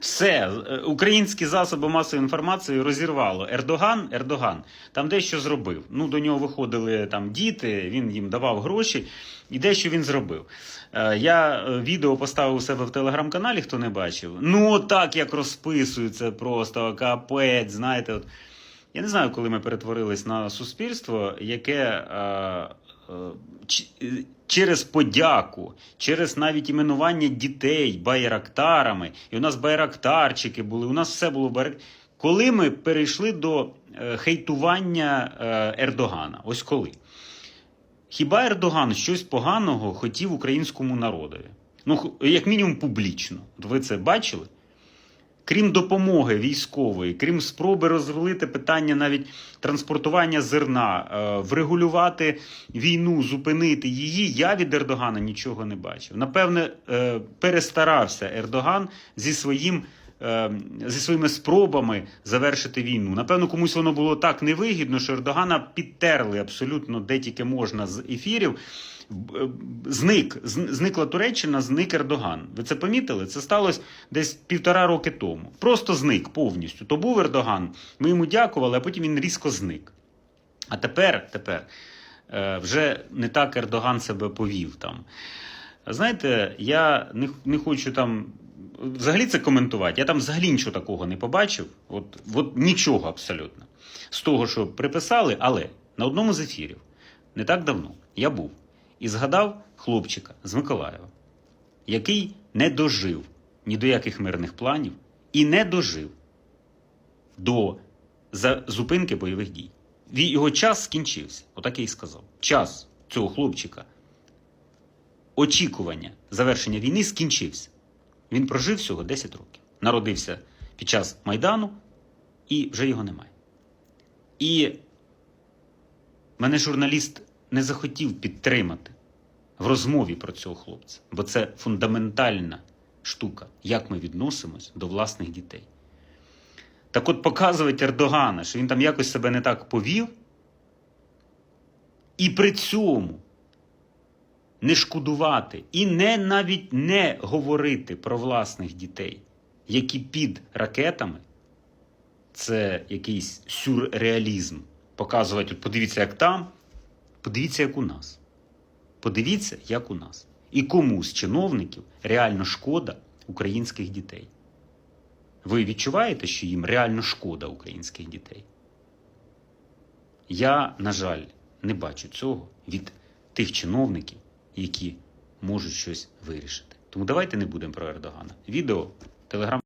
Все, е, українські засоби масової інформації розірвало. Ердоган, Ердоган там дещо зробив. Ну, до нього виходили там діти, він їм давав гроші, і дещо він зробив. Е, Я е, відео поставив у себе в телеграм-каналі, хто не бачив. Ну, так як розписується просто капець, знаєте. От. Я не знаю, коли ми перетворились на суспільство, яке через подяку, через навіть іменування дітей байрактарами, і у нас байрактарчики були, у нас все було байрак... Коли ми перейшли до е, хейтування е, Ердогана, ось коли. Хіба Ердоган щось поганого хотів українському народові? Ну, як мінімум, публічно. Ви це бачили? Крім допомоги військової, крім спроби розрулити питання навіть транспортування зерна, е, врегулювати війну, зупинити її, я від Ердогана нічого не бачив. Напевне, е, перестарався Ердоган зі своїм. Е, Зі своїми спробами завершити війну. Напевно, комусь воно було так невигідно, що Ердогана підтерли абсолютно де тільки можна з ефірів. Зник, зникла Туреччина, зник Ердоган. Ви це помітили? Це сталося десь півтора роки тому. Просто зник повністю. То був Ердоган, ми йому дякували, а потім він різко зник. А тепер, тепер е, вже не так Ердоган себе повів там. Знаєте, я не, не хочу там взагалі це коментувати. Я там взагалі нічого такого не побачив. От, от нічого абсолютно. З того, що приписали, але на одному з ефірів не так давно я був і згадав хлопчика з Миколаєва, який не дожив ні до яких мирних планів і не дожив до зупинки бойових дій. Його час скінчився. Отак я і сказав. Час цього хлопчика, очікування завершення війни скінчився. Він прожив всього 10 років. Народився під час Майдану, і вже його немає. І мене журналіст не захотів підтримати в розмові про цього хлопця, бо це фундаментальна штука, як ми відносимось до власних дітей. Так от показувати Ердогана, що він там якось себе не так повів, і при цьому не шкодувати і не навіть не говорити про власних дітей, які під ракетами, це якийсь сюрреалізм. Показувати, подивіться, як там, подивіться, як у нас. Подивіться, як у нас. І кому з чиновників реально шкода українських дітей. Ви відчуваєте, що їм реально шкода українських дітей? Я, на жаль, не бачу цього від тих чиновників, які можуть щось вирішити. Тому давайте не будемо про Ердогана. Відео, телеграм.